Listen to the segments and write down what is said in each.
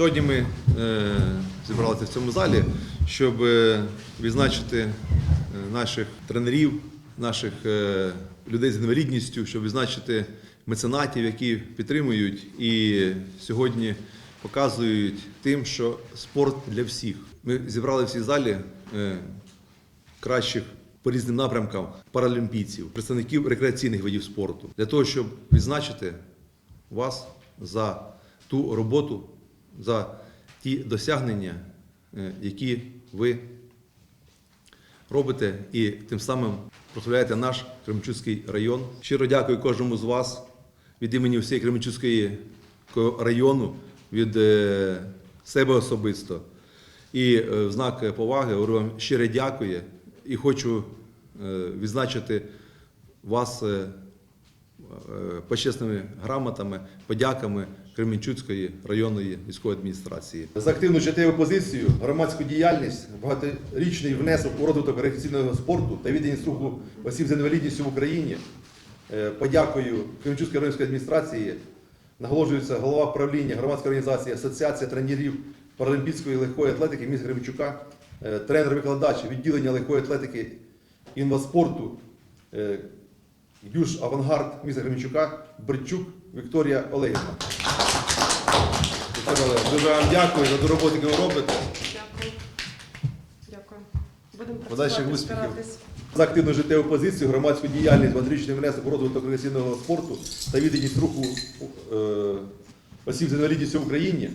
Сьогодні ми е, зібралися в цьому залі, щоб е, відзначити е, наших тренерів, наших людей з інвалідністю, щоб відзначити меценатів, які підтримують і сьогодні показують тим, що спорт для всіх. Ми зібрали в цій залі кращих по різним напрямкам паралімпійців, представників рекреаційних видів спорту, для того, щоб відзначити вас за ту роботу, за ті досягнення, е, які ви робите і тим самим прославляєте наш Кременчуцький район. Щиро дякую кожному з вас від імені всієї Кременчуцької району, від е, себе особисто. І е, в знак поваги говорю вам щире дякую і хочу відзначити вас почесними грамотами, подяками Кременчуцької районної військової адміністрації. За активну життєву позицію, громадську діяльність, багаторічний внесок у розвиток рекреаційного спорту та відданість руху осіб з інвалідністю в Україні. Е, Подякую Кременчуцької районної адміністрації. Наголошується голова правління громадської організації Асоціація тренерів паралімпійської легкої атлетики міста Кременчука, е, тренер-викладач відділення легкої атлетики інваспорту Юж Авангард міста Кременчука, Берчук Вікторія Олегівна. Вікторія Олегівна, Дуже вам дякую за ту роботу, яку ви робите. Дякую. Дякую. Будемо Подальших працювати, успіхів. старатись. За активну життєву позицію, громадську діяльність, багаторічний внесок у розвиток рекреаційного спорту та відданість руху е, осіб з інвалідністю в Україні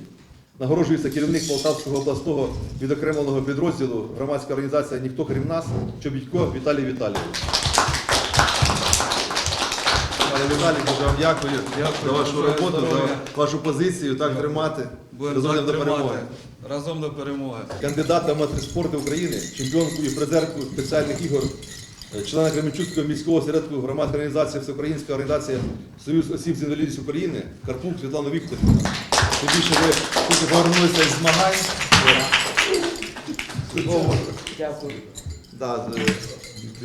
нагороджується керівник Полтавського обласного відокремленого підрозділу громадська організація Ніхто крім нас Чобітько Віталій Віталійович. Пане Віталій, дуже вам дякую, за вашу роботу, за вашу позицію, так тримати. Будемо Разом так до перемоги. тримати. Разом до перемоги. Кандидат в майстри спорту України, чемпіонку і призерку спеціальних ігор, е, члена Кременчуцького міського осередку громадської організації Всеукраїнська організація Союз осіб з інвалідністю України, Карпук Світлану Вікторівну. Тим більше ви тільки повернулися з змагань. Дякую. Да, е,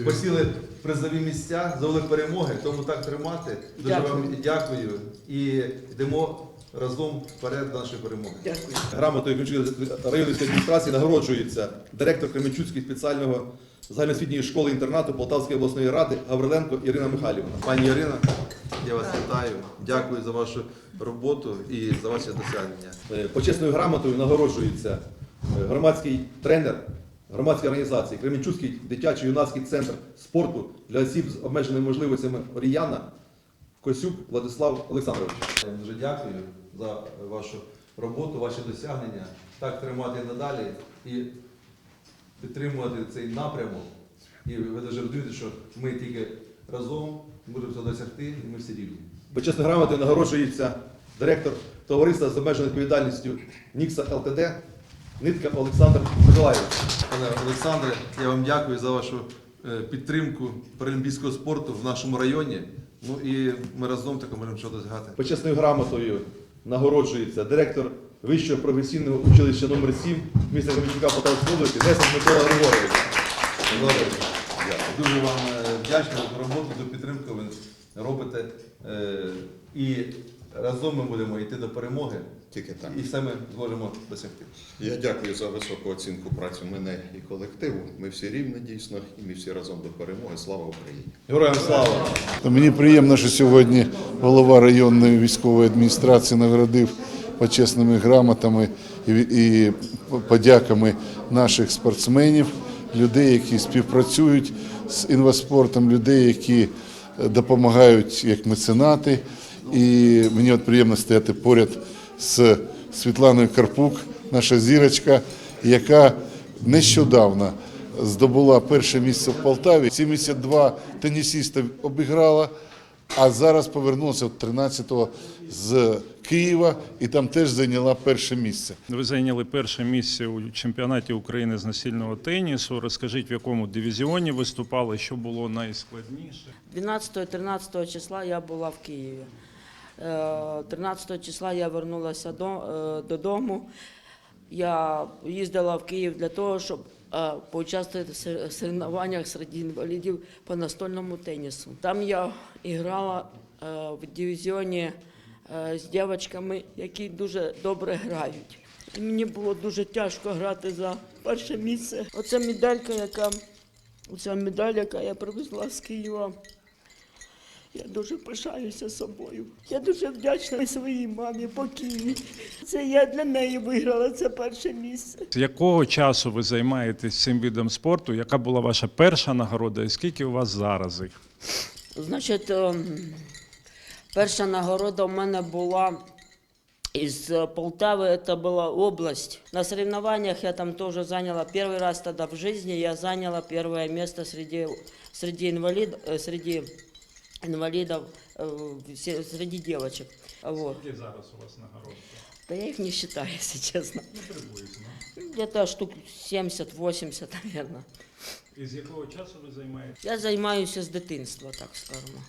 посіли призові місця, завели перемоги, тому так тримати. Дуже Дякую. вам дякую і йдемо разом вперед до нашої перемоги. Дякую. Грамотою Кременчуцької районної адміністрації нагороджується директор Кременчуцької спеціального загальноосвітньої школи інтернату Полтавської обласної ради Гавриленко Ірина Михайлівна. Пані Ірина, я вас вітаю. Дякую за вашу роботу і за ваші досягнення. Е, Почесною грамотою нагороджується е, громадський тренер громадської організації Кременчуцький дитячий юнацький центр спорту для осіб з обмеженими можливостями Оріяна Косюк Владислав Олександрович. Я дуже дякую за вашу роботу, ваші досягнення. Так тримати надалі і підтримувати цей напрямок. І ви дуже розумієте, що ми тільки разом можемо це досягти, і ми всі рівні. Почесною грамотою нагороджується директор товариства з обмеженою відповідальністю Нікса ЛТД Нитка Олександр Миколаївич. Пане Олександре, я вам дякую за вашу е, підтримку паралімпійського спорту в нашому районі. Ну і ми разом таки можемо що досягати. Почесною грамотою нагороджується директор Вищого професійного училища номер 7 міста Кременчука Полтавської області Несен Микола Григорович. Григорович, Дуже вам е, вдячний за роботу, за підтримку ви робите. Е, І разом ми будемо йти до перемоги. Тільки так. І все ми зможемо досягти. Я дякую за високу оцінку праці мене і колективу. Ми всі рівні дійсно, і ми всі разом до перемоги. Слава Україні! Героям слава! Та Мені приємно, що сьогодні голова районної військової адміністрації наградив почесними грамотами і, і подяками наших спортсменів, людей, які співпрацюють з інваспортом, людей, які допомагають як меценати. І мені от приємно стояти поряд з Світланою Карпук, наша зірочка, яка нещодавно здобула перше місце в Полтаві. 72 тенісіста обіграла, а зараз повернулася от 13-го з Києва і там теж зайняла перше місце. Ви зайняли перше місце у чемпіонаті України з насильного тенісу. Розкажіть, в якому дивізіоні виступали, що було найскладніше? 12-13 числа я була в Києві. Е, 13 числа я вернулася е, додому. Я їздила в Київ для того, щоб е, поучаствувати в соревнованнях серед інвалідів по настольному тенісу. Там я грала е, в дивізіоні е, з дівчатками, які дуже добре грають. І мені було дуже тяжко грати за перше місце. Оця медалька, яка оця медаль, яка я привезла з Києва. Я дуже пишаюся собою. Я дуже вдячна своїй мамі покійній. Це я для неї виграла це перше місце. З якого часу ви займаєтесь цим видом спорту? Яка була ваша перша нагорода і скільки у вас зараз їх? Значить, ем, перша нагорода у мене була із е, Полтави, це була область. На соревнованиях я там тоже заняла первый раз тогда в жизни, я заняла первое место среди, среди, инвалид, э, серед э, все- среди. Вот. Скільки зараз у вас нагород? Та я їх не считаю, если честно. Где-то штук 70-80, мабуть. І з якого часу ви займаєтеся? Я займаюся з дитинства, так скажемо.